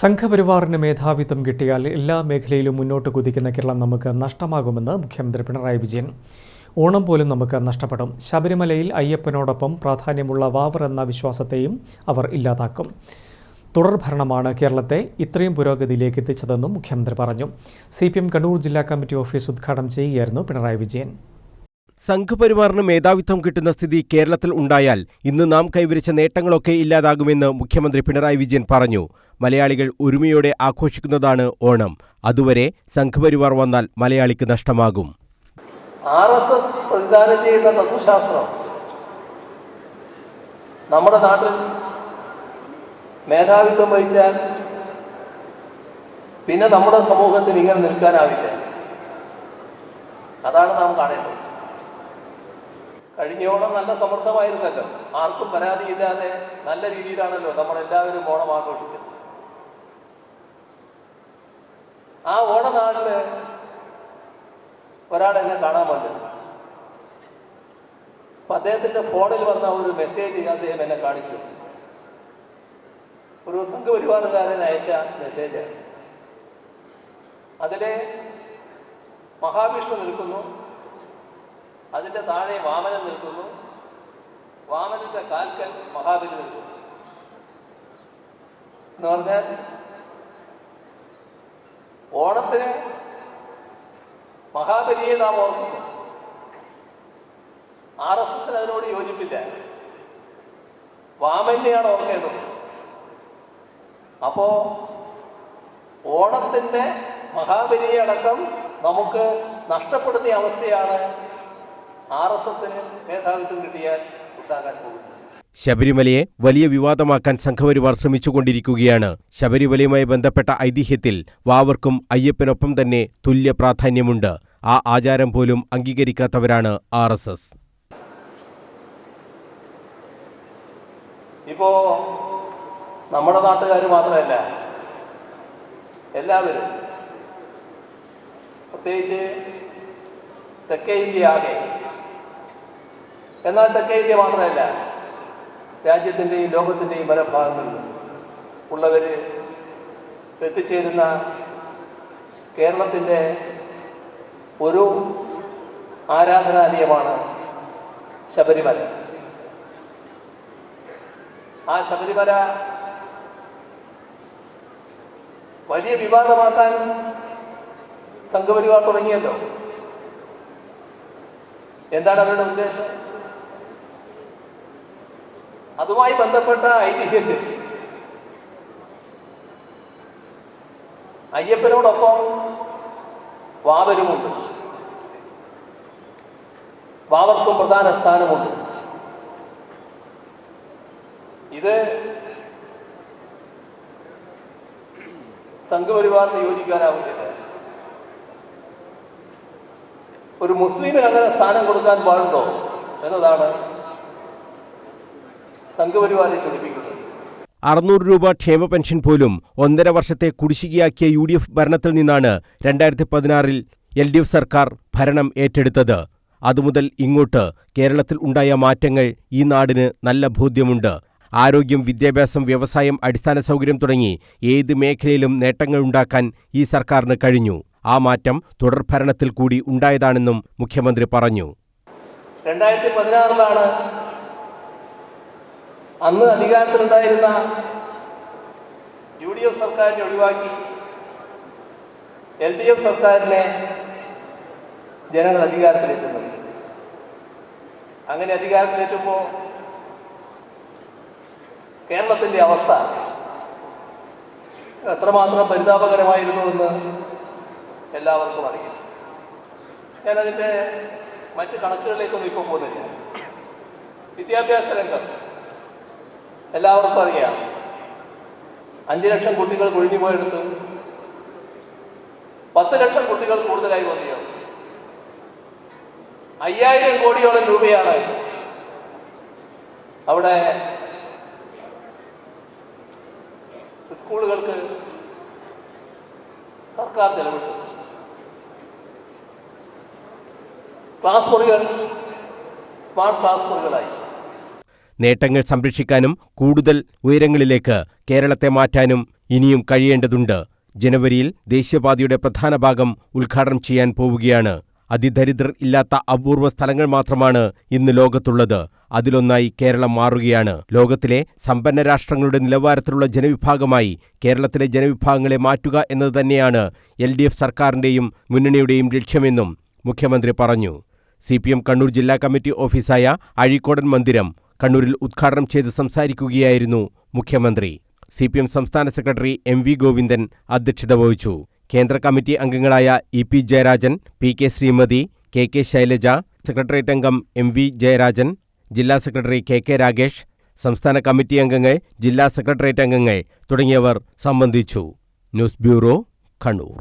സംഘപരിവാറിന് മേധാവിത്വം കിട്ടിയാൽ എല്ലാ മേഖലയിലും മുന്നോട്ട് കുതിക്കുന്ന കേരളം നമുക്ക് നഷ്ടമാകുമെന്ന് മുഖ്യമന്ത്രി പിണറായി വിജയൻ. ഓണം പോലും നമുക്ക് നഷ്ടപ്പെടും. ശബരിമലയിൽ അയ്യപ്പനോടൊപ്പം പ്രാധാന്യമുള്ള വാവർ എന്ന വിശ്വാസത്തെയും അവർ ഇല്ലാതാക്കും. തുടർഭരണമാണ് കേരളത്തെ ഇത്രയും പുരോഗതിയിലേക്ക് എത്തിച്ചതെന്നും മുഖ്യമന്ത്രി പറഞ്ഞു. സി പി എം കണ്ണൂർ ജില്ലാ കമ്മിറ്റി ഓഫീസ് ഉദ്ഘാടനം ചെയ്യുകയായിരുന്നു പിണറായി വിജയൻ. സംഘപരിവാറിന് മേധാവിത്വം കിട്ടുന്ന സ്ഥിതി കേരളത്തിൽ ഉണ്ടായാൽ ഇന്ന് നാം കൈവരിച്ച നേട്ടങ്ങളൊക്കെ ഇല്ലാതാകുമെന്ന് മുഖ്യമന്ത്രി പിണറായി വിജയൻ പറഞ്ഞു. മലയാളികൾ ഒരുമയോടെ ആഘോഷിക്കുന്നതാണ് ഓണം. അതുവരെ സംഘപരിവാർ വന്നാൽ മലയാളിക്ക് നഷ്ടമാകും. ആർ എസ് എസ് പ്രതിദാനം ചെയ്യുന്ന തത്വശാസ്ത്രം നമ്മുടെ നാട്ടിൽ മേധാവിത്വം വഹിച്ചാൽ പിന്നെ നമ്മുടെ സമൂഹത്തിൽ ഇങ്ങനെ നിൽക്കാനാവില്ല. അതാണ് നാം കാണേണ്ടത്. കഴിഞ്ഞ ഓണം നല്ല സമൃദ്ധമായിരുന്നല്ലോ ആർക്കും പരാതിയില്ലാതെ നല്ല രീതിയിലാണല്ലോ നമ്മളെല്ലാവരും ഓണം ആഘോഷിച്ചത്. ആ ഓണനാളിൽ ഒരാളെന്നെ കാണാൻ വന്നത് അപ്പൊ അദ്ദേഹത്തിന്റെ ഫോണിൽ വന്ന ഒരു മെസ്സേജ് അദ്ദേഹം എന്നെ കാണിച്ചു. ഒരു സംഘപരിവാറുകാരൻ അയച്ച മെസ്സേജ് അതിലെ മഹാവിഷ്ണു നിൽക്കുന്നു. അതിന്റെ താഴെ വാമനൻ നിൽക്കുന്നു. വാമനന്റെ കാൽക്കൽ മഹാബലി നിൽക്കുന്നു. എന്ന് പറഞ്ഞാൽ ഓണത്തിന് മഹാബലിയെ നാം ഓർക്കുന്നു. ആർ എസ് എസിന് അതിനോട് യോജിപ്പില്ല. വാമന്യാണ് ഓർക്കേണ്ടത്. അപ്പോ ഓണത്തിന്റെ മഹാബലിയെ അടക്കം നമുക്ക് നഷ്ടപ്പെടുത്തിയ അവസ്ഥയാണ് ആർ എസ് എസിന് മേധാവിത്വം കിട്ടിയാൽ ഉണ്ടാകാൻ പോകുന്നത്. ശബരിമലയെ വലിയ വിവാദമാക്കാൻ സംഘപരിവാർ ശ്രമിച്ചുകൊണ്ടിരിക്കുകയാണ്. ശബരിമലയുമായി ബന്ധപ്പെട്ട ഐതിഹ്യത്തിൽ വാവർക്കും അയ്യപ്പനൊപ്പം തന്നെ തുല്യ പ്രാധാന്യമുണ്ട്. ആ ആചാരം പോലും അംഗീകരിക്കാത്തവരാണ് ആർ എസ് എസ് ഇപ്പോ നമ്മുടെ നാട്ടുകാർ മാത്രമല്ല എല്ലാവരും പ്രത്യേകിച്ച് തെക്കേ ഇന്ത്യ ആകെ എന്നാൽ തെക്കേ ഇന്ത്യ മാത്രമല്ല രാജ്യത്തിന്റെയും ലോകത്തിന്റെയും പല ഭാഗങ്ങളിൽ ഉള്ളവർ എത്തിച്ചേരുന്ന കേരളത്തിന്റെ ഒരു ആരാധനാലയമാണ് ശബരിമല. ആ ശബരിമല വലിയ വിവാദമാക്കാൻ സംഘപരിവാർ തുടങ്ങിയല്ലോ. എന്താണ് അവരുടെ ഉദ്ദേശം? അതുമായി ബന്ധപ്പെട്ട ഐതിഹ്യത്തിൽ അയ്യപ്പനോടൊപ്പം വാവരുമുണ്ട്. വാവർക്കും പ്രധാന സ്ഥാനമുണ്ട്. ഇത് സംഘപരിവാറിന് യോജിക്കാനാവുന്നില്ല ഒരു മുസ്ലിമിന് അങ്ങനെ സ്ഥാനം കൊടുക്കാൻ പാടുണ്ടോ എന്നതാണ് സംഘപരിവാരെ ചൊടിപ്പിക്കുന്നത് അറുന്നൂറ് രൂപ ക്ഷേമ പെൻഷൻ പോലും ഒന്നര വർഷത്തെ കുടിശ്ശികയാക്കിയ യു ഡി എഫ് ഭരണത്തിൽ നിന്നാണ് രണ്ടായിരത്തി പതിനാറിൽ എൽ ഡി എഫ് സർക്കാർ ഭരണം ഏറ്റെടുത്തത്. അതുമുതൽ ഇങ്ങോട്ട് കേരളത്തിൽ ഉണ്ടായ മാറ്റങ്ങൾ ഈ നാടിന് നല്ല ബോധ്യമുണ്ട്. ആരോഗ്യം വിദ്യാഭ്യാസം വ്യവസായം അടിസ്ഥാന സൗകര്യം തുടങ്ങി ഏത് മേഖലയിലും നേട്ടങ്ങൾ ഉണ്ടാക്കാൻ ഈ സർക്കാരിന് കഴിഞ്ഞു. ആ മാറ്റം തുടർ ഭരണത്തിൽ കൂടി ഉണ്ടായതാണെന്നും മുഖ്യമന്ത്രി പറഞ്ഞു. രണ്ടായിരത്തി പതിനാറിലാണ് അന്ന് അധികാരത്തിലുണ്ടായിരുന്ന യു ഡി എഫ് സർക്കാരിനെ ഒഴിവാക്കി എൽ ഡി എഫ് സർക്കാരിനെ ജനങ്ങൾ അധികാരത്തിലെത്തുന്നത് അങ്ങനെ അധികാരത്തിലെത്തുമ്പോൾ കേരളത്തിന്റെ അവസ്ഥ എത്രമാത്രം പരിതാപകരമായിരുന്നു എന്ന് എല്ലാവർക്കും അറിയാം. ഞാനതിന്റെ മറ്റ് കണക്കുകളിലേക്കൊന്നും ഇപ്പോൾ പോകുന്നില്ല. വിദ്യാഭ്യാസ രംഗം എല്ലാവർക്കും അറിയാം. അഞ്ച് ലക്ഷം കുട്ടികൾ കൊഴിഞ്ഞു പോയെടുത്ത് പത്ത് ലക്ഷം കുട്ടികൾ കൂടുതലായി വന്നിയോ? അയ്യായിരം കോടിയോളം രൂപയാണ് അവിടെ സ്കൂളുകൾക്ക് സർക്കാർ ചെലവിട്ടു ക്ലാസ് മുറികൾ സ്മാർട്ട് ക്ലാസ് മുറികളായി. നേട്ടങ്ങൾ സംരക്ഷിക്കാനും കൂടുതൽ ഉയരങ്ങളിലേക്ക് കേരളത്തെ മാറ്റാനും ഇനിയും കഴിയേണ്ടതുണ്ട്. ജനുവരിയിൽ ദേശീയപാതയുടെ പ്രധാന ഭാഗം ഉദ്ഘാടനം ചെയ്യാൻ പോവുകയാണ്. അതിദരിദ്രർ ഇല്ലാത്ത അപൂർവ സ്ഥലങ്ങൾ മാത്രമാണ് ഇന്ന് ലോകത്തുള്ളത്. അതിലൊന്നായി കേരളം മാറുകയാണ്. ലോകത്തിലെ സമ്പന്ന രാഷ്ട്രങ്ങളുടെ നിലവാരത്തിലുള്ള ജനവിഭാഗമായി കേരളത്തിലെ ജനവിഭാഗങ്ങളെ മാറ്റുക എന്നത് തന്നെയാണ് എൽ ഡി എഫ് സർക്കാരിന്റെയും മുന്നണിയുടെയും ലക്ഷ്യമെന്നും മുഖ്യമന്ത്രി പറഞ്ഞു. സി പി എം കണ്ണൂർ ജില്ലാ കമ്മിറ്റി ഓഫീസായ അഴീക്കോടൻ മന്ദിരം കണ്ണൂരിൽ ഉദ്ഘാടനം ചെയ്ത് സംസാരിക്കുകയായിരുന്നു മുഖ്യമന്ത്രി. സി പി എം സംസ്ഥാന സെക്രട്ടറി എം വി ഗോവിന്ദൻ അധ്യക്ഷത വഹിച്ചു. കേന്ദ്ര കമ്മിറ്റി അംഗങ്ങളായ E P Jayarajan P K Sreemathi K K Shailaja secretariat അംഗം എം വി ജയരാജൻ ജില്ലാ സെക്രട്ടറി കെ കെ രാഗേഷ് സംസ്ഥാന കമ്മിറ്റി അംഗങ്ങൾ ജില്ലാ സെക്രട്ടേറിയറ്റ് അംഗങ്ങൾ തുടങ്ങിയവർ സംബന്ധിച്ചു. News bureau Kannur.